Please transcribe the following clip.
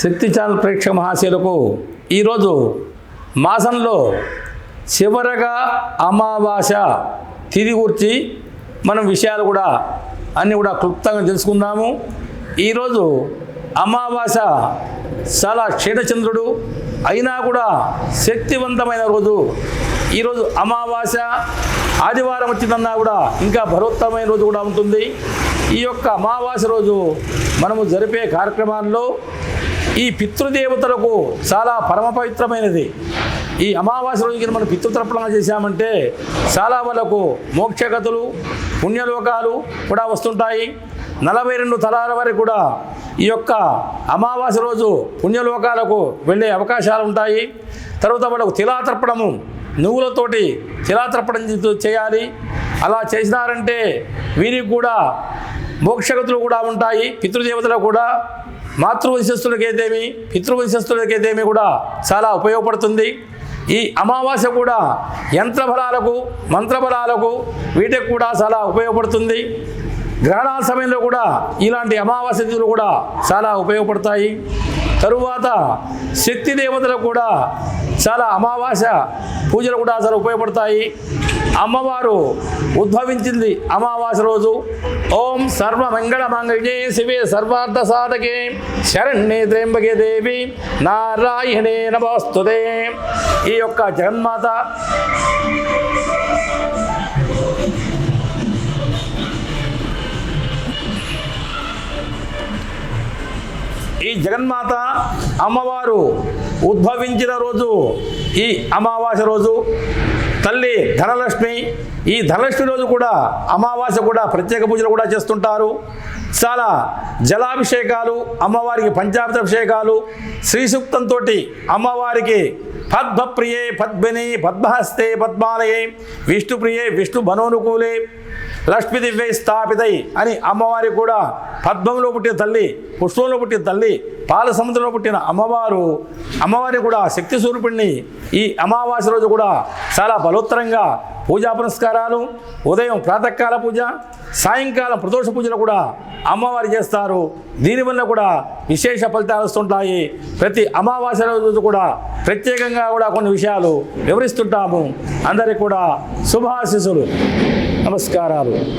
శక్తి channel ప్రేక్షక మహాశయులకు ఈరోజు మాసంలో చివరగా అమావాస తిది గురించి మనం విషయాలు కూడా అన్నీ కూడా క్లుప్తంగా తెలుసుకుందాము. ఈరోజు అమావాస చాలా క్షీణచంద్రుడు అయినా కూడా శక్తివంతమైన రోజు. ఈరోజు అమావాస ఆదివారం వచ్చిందన్నా కూడా ఇంకా భరోత్తమైన రోజు కూడా ఉంటుంది. ఈ యొక్క అమావాస రోజు మనము జరిపే కార్యక్రమాల్లో ఈ పితృదేవతలకు చాలా పరమ పవిత్రమైనది ఈ అమావాస్య రోజుకి మనం పితృతర్పణ చేశామంటే చాలా వాళ్ళకు మోక్షగతులు పుణ్యలోకాలు కూడా వస్తుంటాయి. నలభై రెండు తరాల వరకు కూడా ఈ యొక్క అమావాస్య రోజు పుణ్యలోకాలకు వెళ్ళే అవకాశాలు ఉంటాయి. తర్వాత వాళ్ళకు తిలాతర్పణము నువ్వులతోటి తిలాతర్పణం చేయాలి. అలా చేసినారంటే వీరికి కూడా మోక్షగతులు కూడా ఉంటాయి. పితృదేవతలు కూడా మాతృవంశస్థులకైతేమి పితృవంశస్థులకైతేమి కూడా చాలా ఉపయోగపడుతుంది. ఈ అమావాస్య కూడా యంత్రబలాలకు మంత్రబలాలకు వీటికి కూడా చాలా ఉపయోగపడుతుంది. గ్రహణాల సమయంలో కూడా ఇలాంటి అమావాస్య తిథులు కూడా చాలా ఉపయోగపడతాయి. తరువాత శక్తి దేవతలకు కూడా చాలా అమావాస్య పూజలు కూడా చాలా ఉపయోగపడతాయి. అమ్మవారు ఉద్భవించింది అమావాస్య రోజు. ఓం సర్వ మంగళ మంగళే శివే సర్వార్థ సాధకే శరణ్యే త్రేంబకే దేవి. నారాయణే నమోస్తుదే ఈ యొక్క జగన్మాత ఈ జగన్మాత అమ్మవారు ఉద్భవించిన రోజు ఈ అమావాస్య రోజు తల్లి ధనలక్ష్మి ఈ ధనలక్ష్మి రోజు కూడా అమావాస్య కూడా ప్రత్యేక పూజలు కూడా చేస్తుంటారు. చాలా జలాభిషేకాలు అమ్మవారికి పంచాభిషేకాలు శ్రీసూక్తంతో అమ్మవారికి పద్మప్రియే పద్మిని పద్మహస్తే పద్మాలయే విష్ణుప్రియే విష్ణు మనోనుకూలే లక్ష్మీ దివ్య స్థాపితై అని అమ్మవారి కూడా పద్మంలో పుట్టిన తల్లి పుష్పంలో పుట్టిన తల్లి పాల సముద్రంలో పుట్టిన అమ్మవారు అమ్మవారి కూడా శక్తి స్వరూపిణి. ఈ అమావాస్య రోజు కూడా చాలా బలోత్తరంగా పూజా పురస్కారాలు ఉదయం ప్రాతకాల పూజ సాయంకాలం ప్రదోష పూజలు కూడా అమ్మవారు చేస్తారు. దీనివల్ల కూడా విశేష ఫలితాలు వస్తుంటాయి. ప్రతి అమావాస్య రోజు కూడా ప్రత్యేకంగా కూడా కొన్ని విషయాలు వివరిస్తుంటాము. అందరికీ కూడా శుభాశిస్సులు. నమస్కారాలు